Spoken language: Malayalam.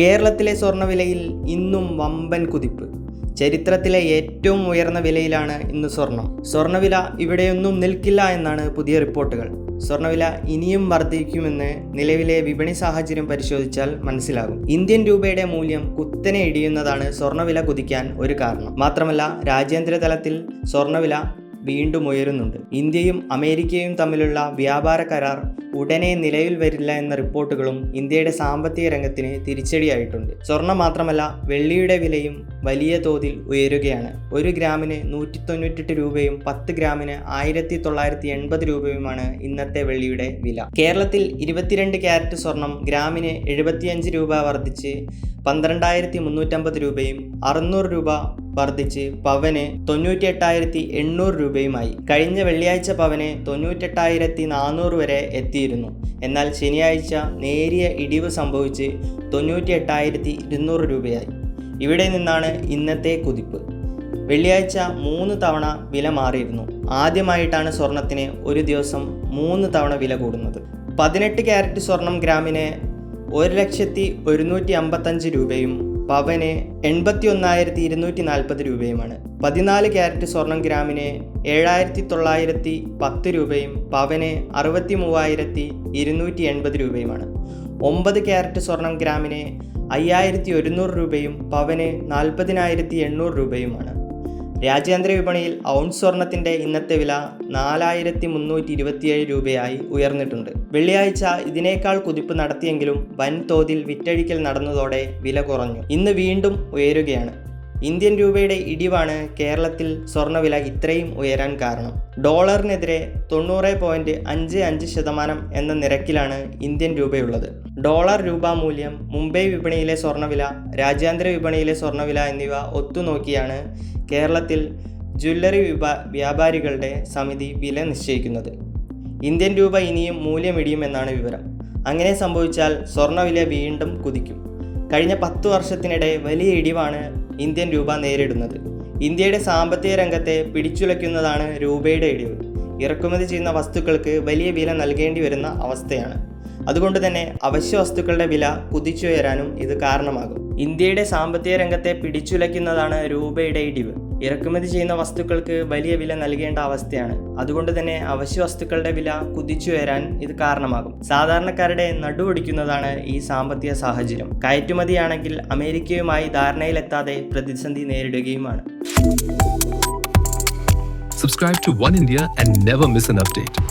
കേരളത്തിലെ സ്വർണവിലയിൽ ഇന്നും വമ്പൻ കുതിപ്പ്. ചരിത്രത്തിലെ ഏറ്റവും ഉയർന്ന വിലയിലാണ് ഇന്ന് സ്വർണം. സ്വർണവില ഇവിടെയൊന്നും നിൽക്കില്ല എന്നാണ് പുതിയ റിപ്പോർട്ടുകൾ. സ്വർണവില ഇനിയും വർദ്ധിക്കുമെന്ന് നിലവിലെ വിപണി സാഹചര്യം പരിശോധിച്ചാൽ മനസ്സിലാകും. ഇന്ത്യൻ രൂപയുടെ മൂല്യം കുത്തനെ ഇടിയുന്നതാണ് സ്വർണവില കുതിക്കാൻ ഒരു കാരണം. മാത്രമല്ല രാജ്യാന്തര തലത്തിൽ സ്വർണവില വീണ്ടും ഉയരുന്നുണ്ട്. ഇന്ത്യയും അമേരിക്കയും തമ്മിലുള്ള വ്യാപാര കരാർ ഉടനെ നിലവിൽ വരില്ല എന്ന റിപ്പോർട്ടുകളും ഇന്ത്യയുടെ സാമ്പത്തിക രംഗത്തിന് തിരിച്ചടിയായിട്ടുണ്ട്. സ്വർണം മാത്രമല്ല വെള്ളിയുടെ വിലയും വലിയ തോതിൽ ഉയരുകയാണ്. ഒരു ഗ്രാമിന് നൂറ്റി തൊണ്ണൂറ്റെട്ട് രൂപയും പത്ത് ഗ്രാമിന് ആയിരത്തി തൊള്ളായിരത്തി എൺപത് രൂപയുമാണ് ഇന്നത്തെ വെള്ളിയുടെ വില. കേരളത്തിൽ ഇരുപത്തിരണ്ട് ക്യാരറ്റ് സ്വർണം ഗ്രാമിന് എഴുപത്തിയഞ്ച് രൂപ വർദ്ധിച്ച് പന്ത്രണ്ടായിരത്തി മുന്നൂറ്റമ്പത് രൂപയും അറുന്നൂറ് രൂപ വർദ്ധിച്ച് പവന് തൊണ്ണൂറ്റിയെട്ടായിരത്തി എണ്ണൂറ് രൂപയുമായി. കഴിഞ്ഞ വെള്ളിയാഴ്ച പവന് തൊണ്ണൂറ്റെട്ടായിരത്തി നാനൂറ് വരെ എത്തിയിരുന്നു. എന്നാൽ ശനിയാഴ്ച നേരിയ ഇടിവ് സംഭവിച്ച് തൊണ്ണൂറ്റിയെട്ടായിരത്തി ഇരുന്നൂറ് രൂപയായി. ഇവിടെ നിന്നാണ് ഇന്നത്തെ കുതിപ്പ്. വെള്ളിയാഴ്ച മൂന്ന് തവണ വില മാറിയിരുന്നു. ആദ്യമായിട്ടാണ് സ്വർണത്തിന് ഒരു ദിവസം മൂന്ന് തവണ വില കൂടുന്നത്. പതിനെട്ട് ക്യാരറ്റ് സ്വർണം ഗ്രാമിന് ഒരു ലക്ഷത്തി ഒരുന്നൂറ്റി അമ്പത്തഞ്ച് രൂപയും പവന് എൺപത്തി ഒന്നായിരത്തി ഇരുന്നൂറ്റി നാൽപ്പത് രൂപയുമാണ്. പതിനാല് ക്യാരറ്റ് സ്വർണം ഗ്രാമിന് ഏഴായിരത്തി തൊള്ളായിരത്തി പത്ത് രൂപയും പവന് അറുപത്തി മൂവായിരത്തി ഇരുന്നൂറ്റി എൺപത് രൂപയുമാണ്. ഒമ്പത് ക്യാരറ്റ് സ്വർണം ഗ്രാമിന് അയ്യായിരത്തി ഒരുന്നൂറ് രൂപയും പവന് നാൽപ്പതിനായിരത്തി എണ്ണൂറ് രൂപയുമാണ്. രാജ്യാന്തര വിപണിയിൽ ഔൺസ് സ്വർണത്തിന്റെ ഇന്നത്തെ വില നാലായിരത്തി മുന്നൂറ്റി ഇരുപത്തിയേഴ് രൂപയായി ഉയർന്നിട്ടുണ്ട്. വെള്ളിയാഴ്ച ഇതിനേക്കാൾ കുതിപ്പ് നടത്തിയെങ്കിലും വൻതോതിൽ വിറ്റഴിക്കൽ നടന്നതോടെ വില കുറഞ്ഞു. ഇന്ന് വീണ്ടും ഉയരുകയാണ്. ഇന്ത്യൻ രൂപയുടെ ഇടിവാണ് കേരളത്തിൽ സ്വർണവില ഇത്രയും ഉയരാൻ കാരണം. ഡോളറിനെതിരെ തൊണ്ണൂറ് പോയിന്റ് അഞ്ച് അഞ്ച് ശതമാനം എന്ന നിരക്കിലാണ് ഇന്ത്യൻ രൂപയുള്ളത്. ഡോളർ രൂപ മൂല്യം മുംബൈ വിപണിയിലെ സ്വർണവില രാജ്യാന്തര വിപണിയിലെ സ്വർണവില എന്നിവ ഒത്തുനോക്കിയാണ് കേരളത്തിൽ ജ്വല്ലറി വ്യാപാരികളുടെ സമിതി വില നിശ്ചയിക്കുന്നത്. ഇന്ത്യൻ രൂപ ഇനിയും മൂല്യമിടിയുമെന്നാണ് വിവരം. അങ്ങനെ സംഭവിച്ചാൽ സ്വർണവില വീണ്ടും കുതിക്കും. കഴിഞ്ഞ പത്തു വർഷത്തിനിടെ വലിയ ഇടിവാണ് ഇന്ത്യൻ രൂപ നേരിടുന്നത്. ഇന്ത്യയുടെ സാമ്പത്തിക രംഗത്തെ പിടിച്ചുലയ്ക്കുന്നതാണ് രൂപയുടെ ഇടിവ്. ഇറക്കുമതി ചെയ്യുന്ന വസ്തുക്കൾക്ക് വലിയ വില നൽകേണ്ടി വരുന്ന അവസ്ഥയാണ്. അതുകൊണ്ട് തന്നെ അവശ്യ വസ്തുക്കളുടെ വില കുതിച്ചുയരാനും ഇത് കാരണമാകും. ഇന്ത്യയുടെ സാമ്പത്തിക രംഗത്തെ പിടിച്ചുലയ്ക്കുന്നതാണ് രൂപയുടെ ഇടിവ്. ഇറക്കുമതി ചെയ്യുന്ന വസ്തുക്കൾക്ക് വലിയ വില നൽകേണ്ട അവസ്ഥയാണ്. അതുകൊണ്ട് തന്നെ അവശ്യ വസ്തുക്കളുടെ വില കുതിച്ചുയരാൻ ഇത് കാരണമാകും. സാധാരണക്കാരുടെ നടുവൊടിക്കുന്നതാണ് ഈ സാമ്പത്തിക സാഹചര്യം. കയറ്റുമതിയാണെങ്കിൽ അമേരിക്കയുമായി ധാരണയിലെത്താതെ പ്രതിസന്ധി നേരിടുകയുമാണ്. Subscribe to One India and never miss an update.